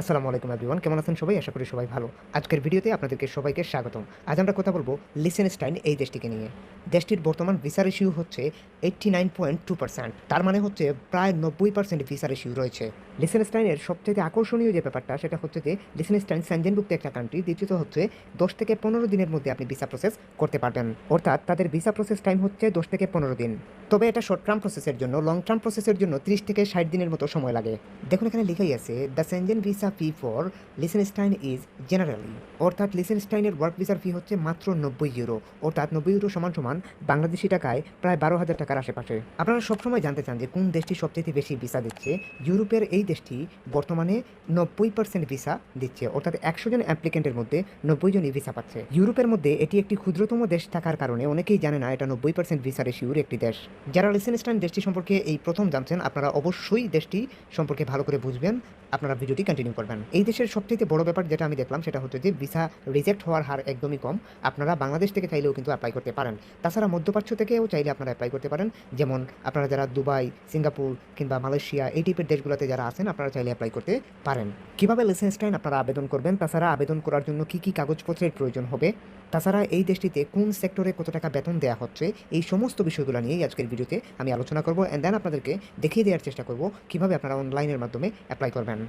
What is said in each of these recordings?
আসসালামু আলাইকুম এভরিওয়ান কেমন আছেন সবাই? আশা করি সবাই ভালো। আজকের ভিডিওতে আপনাদেরকে সবাইকে স্বাগতম। আজ আমরা কথা বলব লিসেনস্টাইন এই দেশটিকে নিয়ে। দেশটির বর্তমান ভিসা রেশিও হচ্ছে eighty nine point two percent তার মানে হচ্ছে প্রায় নব্বই পার্সেন্ট ভিসা রেশিও রয়েছে। লিসেনস্টাইনের সবচেয়ে আকর্ষণীয় যে ব্যাপারটা, সেটা হচ্ছে যে লিসেনস্টাইন স্যানজেনভুক্ত একটা কান্ট্রি দ্বিতীয়ত হচ্ছে দশ থেকে পনেরো দিনের মধ্যে আপনি ভিসা প্রসেস করতে পারবেন। অর্থাৎ তাদের ভিসা প্রসেস টাইম হচ্ছে দশ থেকে পনেরো দিন। তবে এটা শর্ট টার্ম প্রসেসের জন্য লং টার্ম প্রসেসের জন্য ত্রিশ থেকে ষাট দিনের মতো সময় লাগে। দেখুন এখানে লেখাই আছে the Schengen visa fee for Liechtenstein is generally অর্থাৎ লিসেনস্টাইনের ওয়ার্ক ভিসার ফি হচ্ছে মাত্র নব্বই ইউরো অর্থাৎ নব্বই ইউরো সমান সমান বাংলাদেশি টাকায় প্রায় বারো হাজার টাকার আশেপাশে। আপনারা সবসময় জানতে চান যে কোন দেশটি সবচেয়ে বেশি ভিসা দিচ্ছে? ইউরোপের এই দেশটি বর্তমানে নব্বই পার্সেন্ট ভিসা দিচ্ছে, অর্থাৎ একশো জন অ্যাপ্লিকেন্টের মধ্যে নব্বই জনই ভিসা পাচ্ছে। ইউরোপের মধ্যে এটি একটি ক্ষুদ্রতম দেশ থাকার কারণে অনেকেই জানে না এটা নব্বই পার্সেন্ট ভিসা রেশিওর একটি দেশ। যারা লিসেনস্টাইন দেশটি সম্পর্কে এই প্রথম জানছেন, আপনারা অবশ্যই দেশটি সম্পর্কে ভালো করে বুঝবেন। আপনারা ভিডিওটি কন্টিনিউ করবেন। এই দেশের সবথেকে বড় ব্যাপার যেটা আমি দেখলাম সেটা হচ্ছে যে ভিসা রিজেক্ট হওয়ার হার একদমই কম। আপনারা বাংলাদেশ থেকে চাইলেও কিন্তু অ্যাপ্লাই করতে পারেন। তাছাড়া মধ্যপ্রাচ্য থেকেও চাইলে আপনারা অ্যাপ্লাই করতে পারেন। যেমন আপনারা যারা দুবাই, সিঙ্গাপুর কিংবা মালয়েশিয়া এই টাইপের দেশগুলোতে যারা আছেন, আপনারা চাইলে অ্যাপ্লাই করতে পারেন। কীভাবে লিসেন্সটাইন আপনারা আবেদন করবেন? তাছাড়া আবেদন করার জন্য কি কি কাগজপত্রের প্রয়োজন হবে? তাছাড়া এই দেশটিতে কোন সেক্টরে কত টাকা বেতন দেওয়া হচ্ছে? এই সমস্ত বিষয়গুলো নিয়েই আজকের ভিডিওতে আমি আলোচনা করব। অ্যান্ড দেন আপনাদেরকে দেখিয়ে দেওয়ার চেষ্টা করব কীভাবে আপনারা অনলাইনের মাধ্যমে অ্যাপ্লাই করবেন।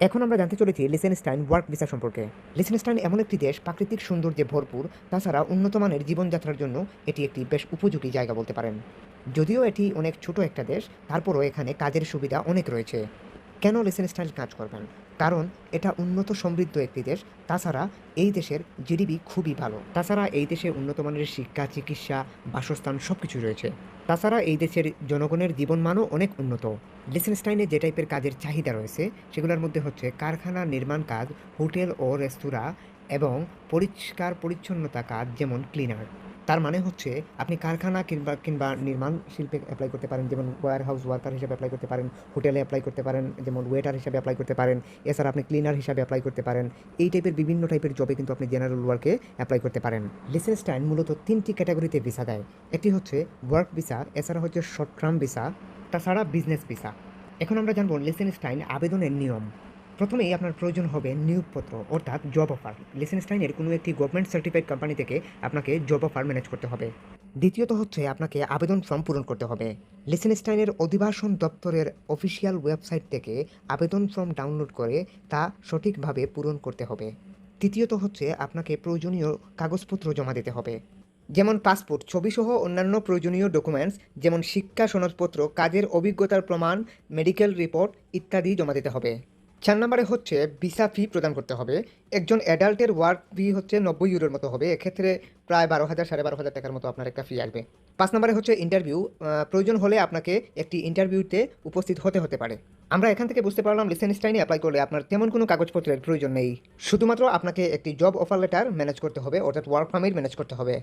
এখন আমরা জানতে চলেছি লিসেনস্টাইন ওয়ার্ক ভিসা সম্পর্কে। লিসেনস্টাইন এমন একটি দেশ, প্রাকৃতিক সৌন্দর্যে ভরপুর, তাছাড়া উন্নত মানের জীবনযাত্রার জন্য এটি একটি বেশ উপযোগী জায়গা বলতে পারেন। যদিও এটি অনেক ছোট একটা দেশ, তারপরও এখানে কাজের সুবিধা অনেক রয়েছে। কেন লিসেনস্টাইন কাজ করবেন? কারণ এটা উন্নত সমৃদ্ধ একটি দেশ। তাছাড়া এই দেশের জিডিপি খুবই ভালো। তাছাড়া এই দেশে উন্নত মানের শিক্ষা, চিকিৎসা, বাসস্থান সব কিছু রয়েছে। তাছাড়া এই দেশের জনগণের জীবনমানও অনেক উন্নত। লিসেনস্টাইনে যে টাইপের কাজের চাহিদা রয়েছে, সেগুলোর মধ্যে হচ্ছে কারখানা নির্মাণ কাজ, হোটেল ও রেস্তোরাঁ এবং পরিষ্কার পরিচ্ছন্নতা কাজ, যেমন ক্লিনার। তার মানে হচ্ছে আপনি কারখানা কিংবা কিংবা নির্মাণ শিল্পে অ্যাপ্লাই করতে পারেন, যেমন ওয়ার হাউস ওয়ার্কার হিসেবে অ্যাপ্লাই করতে পারেন হোটেলে অ্যাপ্লাই করতে পারেন, যেমন ওয়েটার হিসাবে অ্যাপ্লাই করতে পারেন, এছাড়া আপনি ক্লিনার হিসাবে অ্যাপ্লাই করতে পারেন। এই টাইপের বিভিন্ন টাইপের জবে কিন্তু আপনি জেনারেল ওয়ার্কে অ্যাপ্লাই করতে পারেন। লিসেনস্টাইন মূলত তিনটি ক্যাটাগরিতে ভিসা দেয়। একটি হচ্ছে ওয়ার্ক ভিসা এছাড়া হচ্ছে শর্ট টার্ম ভিসা তাছাড়া বিজনেস ভিসা এখন আমরা জানব লিসেনস্টাইন আবেদনের নিয়ম। প্রথমেই আপনার প্রয়োজন হবে নিয়োগপত্র, অর্থাৎ জব অফার লিসেনস্টাইনের কোনো একটি গভর্নমেন্ট সার্টিফাইড কোম্পানি থেকে আপনাকে জব অফার ম্যানেজ করতে হবে। দ্বিতীয়ত হচ্ছে আপনাকে আবেদন ফর্ম পূরণ করতে হবে। লিসেনস্টাইনের অধিবাসন দপ্তরের অফিসিয়াল ওয়েবসাইট থেকে আবেদন ফর্ম ডাউনলোড করে তা সঠিকভাবে পূরণ করতে হবে। তৃতীয়ত হচ্ছে আপনাকে প্রয়োজনীয় কাগজপত্র জমা দিতে হবে। যেমন পাসপোর্ট ছবিসহ অন্যান্য প্রয়োজনীয় ডকুমেন্টস যেমন শিক্ষা সনদপত্র, কাজের অভিজ্ঞতার প্রমাণ মেডিকেল রিপোর্ট ইত্যাদি জমা দিতে হবে। চার নম্বরে হচ্ছে ভিসা ফি প্রদান করতে হবে। একজন অ্যাডাল্টের ওয়ার্ক ফি হচ্ছে নব্বই ইউরোর মতো হবে। এক্ষেত্রে প্রায় বারো হাজার, সাড়ে বারো হাজার টাকার মতো আপনার একটা ফি আসবে। পাঁচ নম্বরে হচ্ছে ইন্টারভিউ প্রয়োজন হলে আপনাকে একটি ইন্টারভিউতে উপস্থিত হতে হতে পারে। আমরা এখান থেকে বুঝতে পারলাম লিসেন স্টাইনে অ্যাপ্লাই করলে আপনার তেমন কোনো কাগজপত্রের প্রয়োজন নেই। শুধুমাত্র আপনাকে একটি জব অফার লেটার ম্যানেজ করতে হবে, অর্থাৎ ওয়ার্ক পারমিট ম্যানেজ করতে হবে।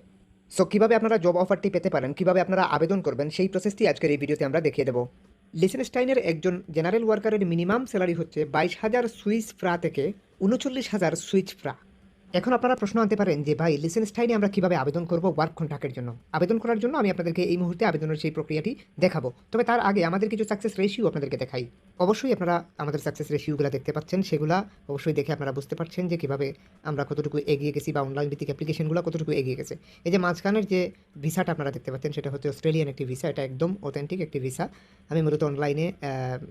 সো কীভাবে আপনারা জব অফারটি পেতে পারেন, কীভাবে আপনারা আবেদন করবেন, সেই প্রসেসটি আজকের এই ভিডিওতে আমরা দেখিয়ে দেবো। লিসেনস্টাইনের একজন জেনারেল ওয়ার্কারের মিনিমাম স্যালারি হচ্ছে বাইশ হাজার সুইচ ফ্রা থেকে উনচল্লিশ হাজার সুইচ ফ্রা। এখন আপনারা প্রশ্ন আনতে পারেন যে, ভাই লিসেনস্টাইনে আমরা কীভাবে আবেদন করব ওয়ার্ক কন্ট্রাক্টের জন্য? আবেদন করার জন্য আমি আপনাদেরকে এই মুহূর্তে আবেদনের সেই প্রক্রিয়াটি দেখাবো। তবে তার আগে আমাদের কিছু সাকসেস রেশিও আপনাদেরকে দেখাই। অবশ্যই আপনারা আমাদের সাকসেস রেশিওগুলো দেখতে পাচ্ছেন। সেগুলা অবশ্যই দেখে আপনারা বুঝতে পারছেন যে, কীভাবে আমরা কতটুকু এগিয়ে গেছি বা অনলাইন ভিত্তিক অ্যাপ্লিকেশনগুলো কতটুকু এগিয়ে গেছে। এই যে মাঝখানের যে ভিসাটা আপনারা দেখতে পাচ্ছেন, সেটা হচ্ছে অস্ট্রেলিয়ান একটি ভিসা এটা একদম অথেন্টিক একটি ভিসা আমি মূলত অনলাইনে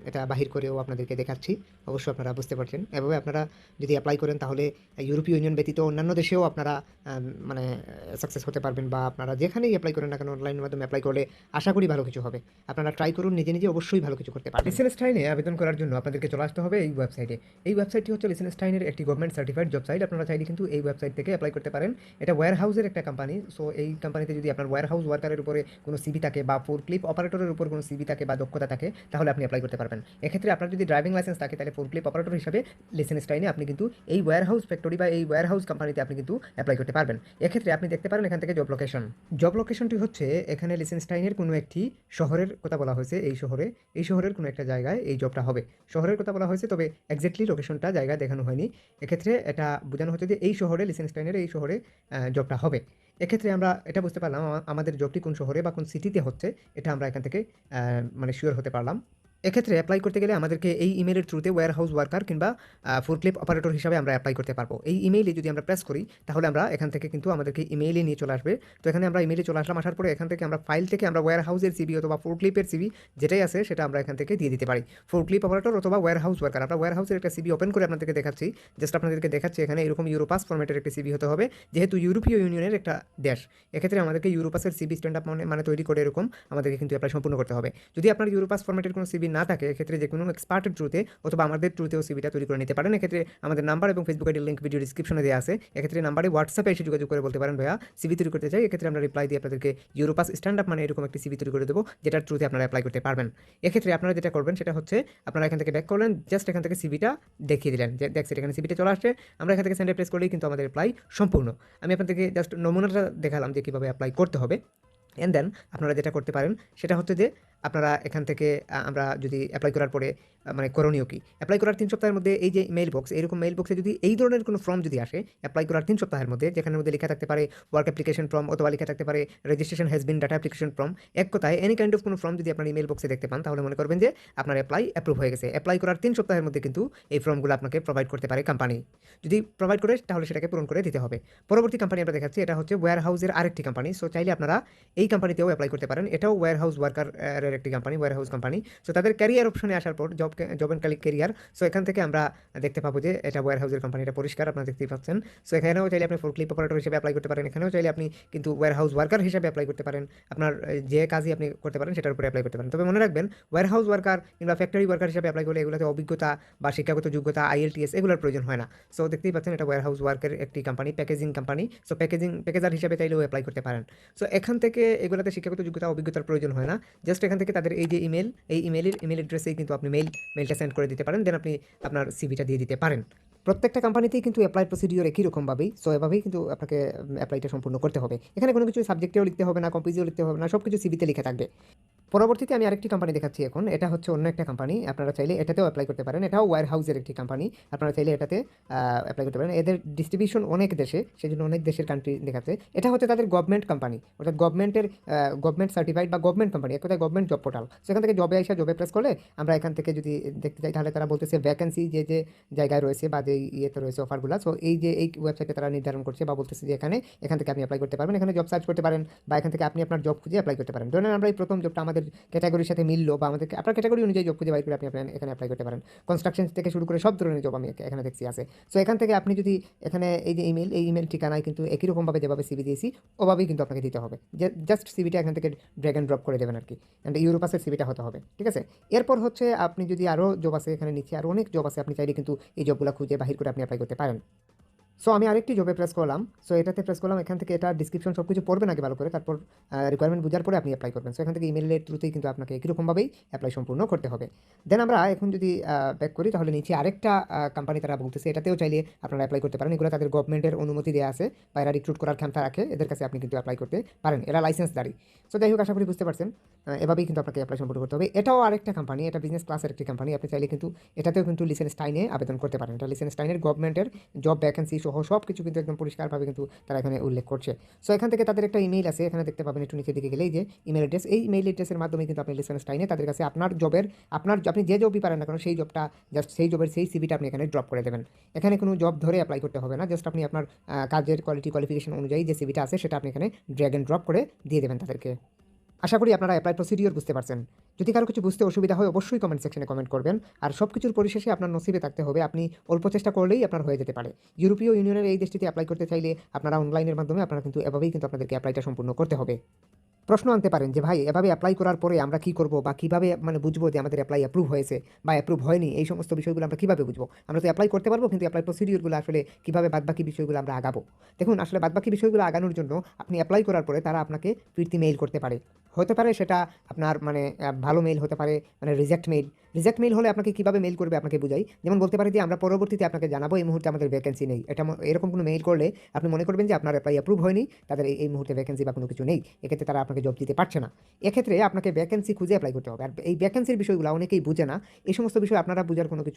এটা বাহির করেও আপনাদেরকে দেখাচ্ছি। অবশ্যই আপনারা বুঝতে পারছেন। এভাবে আপনারা যদি অ্যাপ্লাই করেন, তাহলে ইউরোপীয় ইউনিয়ন ব্যতীত অন্যান্য দেশেও আপনারা মানে সাকসেস হতে পারবেন বা আপনারা যেখানেই অ্যাপ্লাই করেন না কেন অনলাইনের মাধ্যমে অ্যাপ্লাই করলে আশা করি ভালো কিছু হবে। আপনারা ট্রাই করুন, নিজে নিজে অবশ্যই ভালো কিছু করতে পারবেন। লিসেনস্টাইনে আবেদন করার জন্য আপনাদেরকে চলে আসতে হবে এই ওয়েবসাইটে এই ওয়েবসাইটটি হচ্ছে লিসেনস্টাইনের একটি গভর্নমেন্ট সার্টিফাইড জব সাইট আপনারা চাইলে কিন্তু এই ওয়েবসাইট থেকে অ্যাপ্লাই করতে পারেন। এটা ওয়্যার হাউসের একটা কোম্পানি সো এই কোম্পানিতে যদি আপনার ওয়্যার হাউস ওয়ার্কারের উপরে কোনো সিবি থাকে বা ফোর ক্লিপ অপারেটরের উপর কোনো সিবি থাকে বা দক্ষতা থাকে, তাহলে আপনি অ্যাপ্লাই করতে পারবেন। এক্ষেত্রে আপনার যদি ড্রাইভিং লাইসেন্স থাকে, তাহলে ফোর ক্লিপ অপারেটর হিসাবে লিসেনস্টাইনে আপনি কিন্তু এই ওয়্যার হাউস ফ্যাক্টরি বা এই ওয়্যার হাউস কোম্পানিতে আপনি কিন্তু অ্যাপ্লাই করতে পারবেন। এক্ষেত্রে আপনি দেখতে পারেন এখান থেকে জব লোকেশন জব লোকেশনটি হচ্ছে এখানে লিসেনস্টাইনের কোনো একটি শহরের কথা বলা হয়েছে এই শহরে। এই শহরের কোনো একটা জায়গায় এই জবটা হবে। শহরের কথা বলা হয়েছে, তবে এক্স্যাক্টলি লোকেশনটা জায়গা দেখানো হয়নি। এক্ষেত্রে এটা বোঝানো হচ্ছে যে এই শহরে লিসেনস্টাইনের এই শহরে জবটা হবে। এক্ষেত্রে আমরা এটা বুঝতে পারলাম আমাদের জবটি কোন শহরে বা কোন সিটিতে হচ্ছে, এটা আমরা এখান থেকে মানে শিওর হতে পারলাম। এক্ষেত্রে অ্যাপ্লাই করতে গেলে আমাদেরকে এই ইমেলের থ্রুতে ওয়্যার হাউস ওয়ার্কার কিংবা ফোরক্লিপ অপারেটর হিসাবে আমরা অ্যাপ্লাই করতে পারব। এই ইমেইলে যদি আমরা প্রেস করি, তাহলে আমরা এখান থেকে কিন্তু আমাদেরকে ইমেইলে নিয়ে চলে আসবে। তো এখানে আমরা ইমেইলে চলে আসলাম, আসার পরে এখান থেকে আমরা ফাইল থেকে আমরা ওয়্যার হাউসের সিবি অথবা ফোরক্লিপের সিবি যেটাই আছে, সেটা আমরা এখান থেকে দিয়ে দিতে পারি। ফোরক্লিপ অপারেটর অথবা ওয়্যার হাউস ওয়ার্কার আমরা ওয়্যার হাউসের একটা সিবি ওপেন করে আপনাদেরকে দেখাচ্ছি। জাস্ট আপনাদেরকে দেখাচ্ছি এখানে এরকম ইউরোপাস ফরম্যাটের একটা সিবি হতে হবে, যেহেতু ইউরোপীয় ইউনিয়নের একটা দেশ। এক্ষেত্রে আমাদেরকে ইউরোপাসের সিবি স্ট্যান্ড আপ মানে তৈরি করে এরকম আমাদেরকে কিন্তু অ্যাপ্লাই সম্পূর্ণ করতে হবে। যদি আপনার ইউরোপাস ফর্মেটের কোনো সিবি না থাকে, এক্ষেত্রে যে কোনো এক্সপার্টের থ্রুতে অথবা আমাদের থ্রুতেও সিবিটা তৈরি করে নিতে পারেন। এক্ষেত্রে আমাদের নাম্বার এবং ফেসবুক আইডির লিঙ্ক ভিডিও ডিসক্রিপশনে দেওয়া আছে। এক্ষেত্রে নাম্বারে হোয়াটসঅ্যাপে এসে যোগাযোগ করে বলতে পারেন, ভাইয়া সিবি তৈরি করতে চাই। এক্ষেত্রে আমরা রিপ্লাই দিয়ে আপনাদেরকে ইউরোপাস স্ট্যান্ড আপ মানে এরকম একটি সিবি তৈরি করে দেবো, যেটার থ্রুতে আপনারা অ্যাপ্লাই করতে পারবেন। এক্ষেত্রে আপনারা যেটা করবেন, সেটা হচ্ছে আপনারা এখান থেকে ব্যাক করলেন জাস্ট এখান থেকে সিবিটা দেখিয়ে দিলেন। যে দেখছেন এখানে সিবিটা চলে আসছে, আমরা এখান থেকে সেন্ডে প্রেস করলেই কিন্তু আমাদের অ্যাপ্লাই সম্পূর্ণ। আমি আপনাদেরকে জাস্ট নমুনাটা দেখালাম যে কীভাবে অ্যাপ্লাই করতে হবে। অ্যান্ড দেন আপনারা যেটা করতে পারেন, সেটা হচ্ছে যে আপনারা এখান থেকে আমরা যদি অ্যাপ্লাই করার পরে মানে করণীয় কি? অ্যাপ্লাই করার তিন সপ্তাহের মধ্যে এই যে মেইল বক্স এরকম মেইল বক্সে যদি এই ধরনের কোনো ফর্ম যদি আসে অ্যাপ্লাই করার তিন সপ্তাহের মধ্যে, যেখানের মধ্যে লেখা থাকতে পারে ওয়ার্ক অ্যাপ্লিকেশন ফর্ম অথবা লেখা থাকতে পারে registration has been data application form এক কথায় এনি কাইন্ড অফ কোনো ফর্ম যদি আপনার ইমেল বক্সে দেখতে পান, তাহলে মনে করবেন যে আপনার অ্যাপ্লাই অ্যাপ্রুভ হয়ে গেছে। অ্যাপ্লাই করার তিন সপ্তাহের মধ্যে কিন্তু এই ফর্মগুলো আপনাকে প্রোভাইড করতে পারে কোম্পানি যদি প্রোভাইড করে, তাহলে সেটাকে পূরণ করে দিতে হবে। পরবর্তী কোম্পানি আমরা দেখাচ্ছি, এটা হচ্ছে ওয়্যার হাউসের আরেকটি কোম্পানি সো চাইলে আপনারা এই কোম্পানিতেও অ্যাপ্লাই করতে পারেন। এটাও ওয়্যার হাউস ওয়ার্কার এর একটি company warehouse company so তাদের ক্যারিয়ার অপশনে আসার পর জব জব অ্যান্ড কালিক ক্যারিয়ার সো এখান থেকে আমরা দেখতে পাবো যে এটা ওয়্যার হাউসের কোম্পানি এটা পরিষ্কার, আপনারা দেখতেই পাচ্ছেন। সো এখানেও চাইলে আপনি ফোরক্লিপ অপারেটর হিসেবে অ্যাপ্লাই করতে পারেন। এখানেও চাইলে আপনি কিন্তু ওয়্যার হাউস ওয়ার্কার হিসেবে অ্যাপ্লাই করতে পারেন। আপনার যে কাজই আপনি করতে পারেন, সেটার উপরে অ্যাপ্লাই করতে পারেন। তবে মনে রাখবেন ওয়্যার হাউস ওয়ার্কার কিংবা ফ্যাক্টরি ওয়ার্কার হিসেবে অ্যাপ্লাই করলে এগুলোতে অভিজ্ঞতা বা শিক্ষাগত যোগ্যতা আইএলটিএস এগুলোর প্রয়োজন হয় না। সো দেখতেই পাচ্ছেন এটা ওয়ার হাউস ওয়ার্কের একটি company packaging company so packaging packager হিসেবে চাইলেও অ্যাপ্লাই করতে পারেন। সো এখান থেকে এগুলোতে শিক্ষাগত যোগ্যতা, অভিজ্ঞতার প্রয়োজন হয় না। জাস্ট এখান তাদের এই যে ইমেল এই ইমেলের ইমেল অ্যাড্রেসেই কিন্তু আপনি মেইল মেলটা সেন্ড করে দিতে পারেন দেন আপনি আপনার সিভিটা দিয়ে দিতে পারেন। প্রত্যেকটা কোম্পানিতেই কিন্তু অ্যাপ্লাই প্রসিডিওর একই রকমভাবেই সো এভাবেই কিন্তু আপনাকে অ্যাপ্লাইটা সম্পূর্ণ করতে হবে। এখানে কোনো কিছু সাবজেক্টেও লিখতে হবে না কম্পিউটারও লিখতে হবে না সব কিছু সিভিতে লিখে থাকবে। পরবর্তীতে আমি আরেকটি কোম্পানি দেখাচ্ছি এখন। এটা হচ্ছে অন্য একটা কোম্পানি আপনারা চাইলে এটাতেও অ্যাপ্লাই করতে পারেন। এটাও ওয়্যার হাউসের একটি কোম্পানি আপনারা চাইলে এটাতে অ্যাপ্লাই করতে পারেন। এদের ডিস্ট্রিবিউশন অনেক দেশে সেই জন্য অনেক দেশের কান্ট্রি দেখাচ্ছে। এটা হচ্ছে তাদের গভর্নমেন্ট কোম্পানি অর্থাৎ গভর্নমেন্টের গভর্নমেন্ট সার্টিফাইড বা গভর্নমেন্ট কোম্পানি এক কথায় গভর্নমেন্ট জব পোর্টাল সেখান থেকে জবে আসা জবে প্রেস করলে আমরা এখান থেকে যদি দেখতে চাই, তাহলে তারা বলতেছে ভ্যাকেন্সি যে যে জায়গায় রয়েছে বা যে ইয়েতে রয়েছে অফারগুলো সো এই যে, এই ওয়েবসাইটে তারা নির্ধারণ করছে বা বলতেছে যে এখানে, এখান থেকে আপনি অ্যাপ্লাই করতে পারবেন। এখানে জব সার্চ করতে পারেন বা এখান থেকে আপনি আপনার জব খুঁজে অ্যাপ্লাই করতে পারেন। ধরেন আমরা এই প্রথম জবটা আমাদের ক্যাটাগরির সাথে মিললো বা আমাদের আপনার ক্যাটাগরি অনুযায়ী জব খুঁজে বাইর করে আপনি আপনার এখানে অ্যাপ্লাই করতে পারেন। কনস্ট্রাকশন থেকে শুরু করে সব ধরনের জব আমি এখানে দেখছি আছে। সো এখান থেকে আপনি যদি এখানে এই যে ইমেল এই ইমেল ঠিকানায় কিন্তু একই রকমভাবে যেভাবে সিবি দিয়েছি, ওভাবেই কিন্তু আপনাকে দিতে হবে। জাস্ট সিবিটা এখান থেকে ড্র্যাগ অ্যান্ড ড্রপ করে দেবেন আর কি অ্যান্ড ইউরোপাসের সিবিটা হতে হবে, ঠিক আছে? এরপর হচ্ছে আপনি যদি আরও জব আছে এখানে নিচে আরও অনেক জব আছে, আপনি চাইলে কিন্তু এই জবগুলো খুঁজে বাহির করে আপনি অ্যাপ্লাই করতে পারেন। সো আমি আরেকটি জবে প্রেস করলাম। সো এটাতে প্রেস করলাম, এখান থেকে এটা ডিসক্রিপশন সব কিছু পড়বেন আগে ভালো করে। তারপর রিকোয়ারমেন্ট বোঝার পরে আপনি অ্যাপ্লাই করবেন। সো এখান থেকে ইমেলের থ্রুতেই কিন্তু আপনাকে একইরকমভাবেই অ্যাপ্লাই সম্পূর্ণ করতে হবে। দেন আমরা এখন যদি ব্যাক করি, তাহলে নিচে আরেকটা কোম্পানি তারা বলতেছে, এটাতেও চাইলে আপনারা অ্যাপ্লাই করতে পারেন। এগুলো তাদের গভর্নমেন্টের অনুমতি দেওয়া আছে। বা এরা রিক্রুট করার ক্ষমতা রাখে। এদের কাছে আপনি কিন্তু অ্যাপ্লাই করতে পারেন। এরা লাইসেন্স দাঁড়ি সো যাই হোক, আশা করি বুঝতে পারছেন। এভাবেই কিন্তু আপনাকে অ্যাপ্লাই সম্পূর্ণ করতে হবে। এটাও আরেকটা কোম্পানি এটা বিজনেস ক্লাসের একটি কোম্পানি আপনি চাইলে কিন্তু, এটাতেও কিন্তু লিসেন স্টাইনে আবেদন করতে পারেন। এটা লিসেন স্টাইনের গভর্নমেন্টের জব ভ্যাকেন্সি সহ সব কিছু কিন্তু একদম পরিষ্কারভাবে কিন্তু তারা এখানে উল্লেখ করছে। সো এখান থেকে তাদের একটা ইমেল আছে, এখানে দেখতে পাবেন একটু নিচের দিকে গেলেই যে ইমেল অ্যাড্রেস এই ইমেল অ্যাড্রেসের মাধ্যমে কিন্তু আপনি লিসেন স্টাইনে তাদের কাছে আপনার জবের আপনার আপনি যে জবই পারেন না কেন, সেই জবটা জাস্ট সেই জবের সেই সিভিটা আপনি এখানে ড্রপ করে দেবেন। এখানে কোনো জব ধরে অ্যাপ্লাই করতে হবে না জাস্ট আপনি আপনার কাজের কোয়ালিটি কোয়ালিফিকেশন অনুযায়ী যে সিভিটা আছে, সেটা আপনি এখানে ড্র্যাগ অ্যান্ড ড্রপ করে দিয়ে দেবেন তাদেরকে। আশা করি আপনারা অ্যাপ্লাই প্রসিডিওর বুঝতে পারছেন। যদি কারও কিছু বুঝতে অসুবিধা হয়, অবশ্যই কমেন্ট সেকশনে কমেন্ট করবেন। আর সব কিছুর পরিশেষে আপনার নসিবে থাকতে হবে, আপনি অল্প চেষ্টা করলেই আপনার হয়ে যেতে পারে। ইউরোপীয় ইউনিয়নের এই দেশটিতে অ্যাপ্লাই করতে চাইলে আপনারা অনলাইনের মাধ্যমে আপনারা কিন্তু এভাবেই কিন্তু আপনাদেরকে অ্যাপ্লাইটা সম্পূর্ণ করতে হবে। প্রশ্ন আনতে পারেন যে, ভাই, এভাবে অ্যাপ্লাই করার পরে আমরা কি করব বা কীভাবে মানে বুঝব যে আমাদের অ্যাপ্লাই অ্যাপ্রুভ হয়েছে বা অ্যাপ্রুভ হয়নি? এই সমস্ত বিষয়গুলো আমরা কীভাবে বুঝব? আমরা তো অ্যাপ্লাই করতে পারব, কিন্তু অ্যাপ্লাই প্রসিডিওরগুলো আসলে কীভাবে বাদবাকি বিষয়গুলো আমরা আগাবো? দেখুন, আসলে বাদবাকি বিষয়গুলো আগানোর জন্য আপনি অ্যাপ্লাই করার পরে তারা আপনাকে ফিরতি মেইল করতে পারে। হতে পারে সেটা আপনার মানে ভালো মেইল হতে পারে মানে রিজেক্ট মেইল রিজেক্ট মেইল হলে আপনাকে কীভাবে মেইল করবে আপনাকে বুঝাই। যেমন বলতে পারি যে, আমরা পরবর্তীতে আপনাকে জানাব, এই মুহূর্তে আমাদের ভ্যাকেন্সি নেই। এটা এরকম কোনো মেইল করলে আপনি মনে করবেন যে, আপনার অ্যাপ্লাই অ্যাপ্রুভ হয়নি। তাদের এই- মুহূর্তে ভ্যাকেন্সি বা কোনো কিছু নেই। এক্ষেত্রে তারা আপনাকে জব দিতে পারছে না। এক্ষেত্রে আপনাকে ভ্যাকেন্সি খুঁজে অ্যাপ্লাই করতে হবে। আর এই ভ্যাকেন্সির বিষয়গুলো অনেকেই বুঝে না। এই সমস্ত বিষয়ে আপনারা বোঝার কোনো কিছু